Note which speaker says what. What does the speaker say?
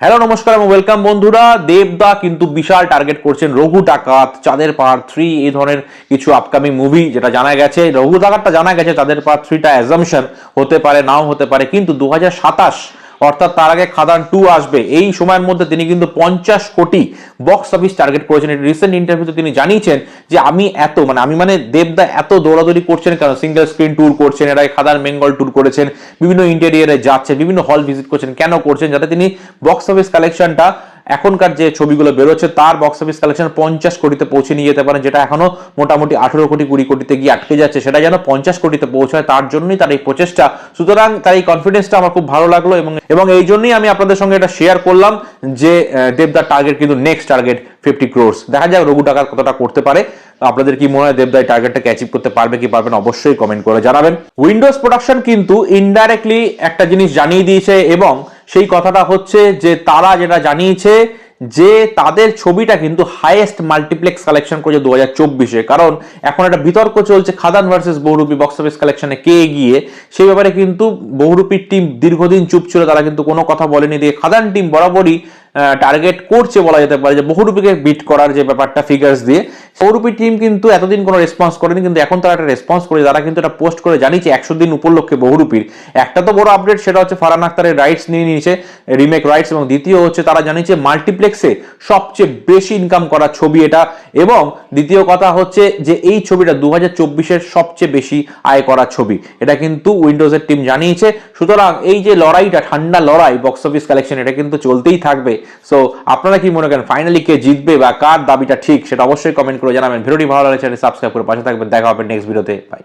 Speaker 1: Hello নমস্কার এবং welcome বন্ধুরা। দেবদা কিন্তু বিশাল টার্গেট করছেন রঘু ডাকাত, চাঁদের পাহাড় থ্রি এই ধরনের কিছু আপকামিং মুভি যেটা জানা গেছে। রঘু ডাকাতটা জানা গেছে, চাঁদের পাহাড় থ্রিটা অ্যাজামশন হতে পারে, নাও হতে পারে। কিন্তু দু সাতাশ অর্থাৎ তার আগে খাদান টু আসবে। এই সময়ের মধ্যে তিনি কিন্তু পঞ্চাশ কোটি বক্স অফিস টার্গেট করেছেন। রিসেন্ট ইন্টারভিউতে তিনি জানিয়েছেন যে আমি এত মানে আমি মানে দেবদা এত দৌড়াদৌড়ি করছেন কেন? সিঙ্গেল স্ক্রিন ট্যুর করছেন এরাই খাদান বেঙ্গল ট্যুর করেছেন, বিভিন্ন ইন্টেরিয়ারে যাচ্ছেন বিভিন্ন হল ভিজিট করছেন, কেন করছেন? যাতে তিনি বক্স অফিস কালেকশনটা এখনকার যে ছবিগুলো বেরোচ্ছে, তার বক্স অফিস কালেকশন পঞ্চাশ কোটিতে পৌঁছে নিয়ে যেতে পারেন, যেটা এখনও মোটামুটি আঠেরো কোটি, কুড়ি কোটিতে গিয়ে আটকে যাচ্ছে। সেটা যেন পঞ্চাশ কোটিতে পৌঁছায়, তার জন্যই তার এই প্রচেষ্টা। সুতরাং তার এই কনফিডেন্সটা আমার খুব ভালো লাগল এবং এবং এই জন্যই আমি আপনাদের সঙ্গে এটা শেয়ার করলাম যে দেবদার টার্গেট কিন্তু নেক্সট টার্গেট ফিফটি ক্রোর্স দেখা যাক রঘু টাকার কতটা করতে পারে। আপনাদের কি মনে হয় দেবদাই টার্গেটটাকে অ্যাচিভ করতে পারবে কি পারবেন অবশ্যই কমেন্ট করে জানাবেন। উইন্ডোজ প্রোডাকশন কিন্তু ইনডাইরেক্টলি একটা জিনিস জানিয়ে দিয়েছে এবং সেই কথাটা হচ্ছে যে তারা যেটা জানিয়েছে যে তাদের ছবিটা কিন্তু হাইয়েস্ট মাল্টিপ্লেক্স কালেকশন করেছে দু হাজার চব্বিশে। কারণ এখন একটা বিতর্ক চলছে Khadaan versus Bohurupi box office কালেকশনে কে গিয়ে সেই ব্যাপারে কিন্তু বহুরূপীর টিম দীর্ঘদিন চুপ ছিল, তারা কিন্তু কোনো কথা বলেনি। দিয়ে খাদান টিম বরাবরই টার্গেট করছে বলা যেতে পারে যে বহুরূপীকে বিট করার যে ব্যাপারটা ফিগার্স দিয়ে, বহুরূপী টিম কিন্তু এতদিন কোনো রেসপন্স করেনি, কিন্তু এখন তারা একটা রেসপন্স করে তারা কিন্তু এটা পোস্ট করে জানিয়েছে একশো দিন উপলক্ষে বহুরূপীর। একটা তো বড় আপডেট সেটা হচ্ছে ফারান আক্তারের রাইটস নিয়ে নিয়েছে রিমেক রাইটস এবং দ্বিতীয় হচ্ছে তারা জানিয়েছে মাল্টিপ্লেক্সে সবচেয়ে বেশি ইনকাম করা ছবি এটা, এবং দ্বিতীয় কথা হচ্ছে যে এই ছবিটা দু হাজার সবচেয়ে বেশি আয় করা ছবি। এটা কিন্তু উইন্ডোজের টিম জানিয়েছে, সুতরাং এই যে লড়াইটা, ঠান্ডা লড়াই বক্স অফিস কালেকশন এটা কিন্তু চলতেই থাকবে। সো আপনারা কি মনে করেন ফাইনালি কে জিতবে বা কার দাবিটা ঠিক, সেটা অবশ্যই কমেন্ট করে জানাবেন। ভিডিওটি ভালো লাগলে চ্যানেল সাবস্ক্রাইব করে পাশে থাকবেন। দেখা হবে নেক্সট ভিডিওতে বাই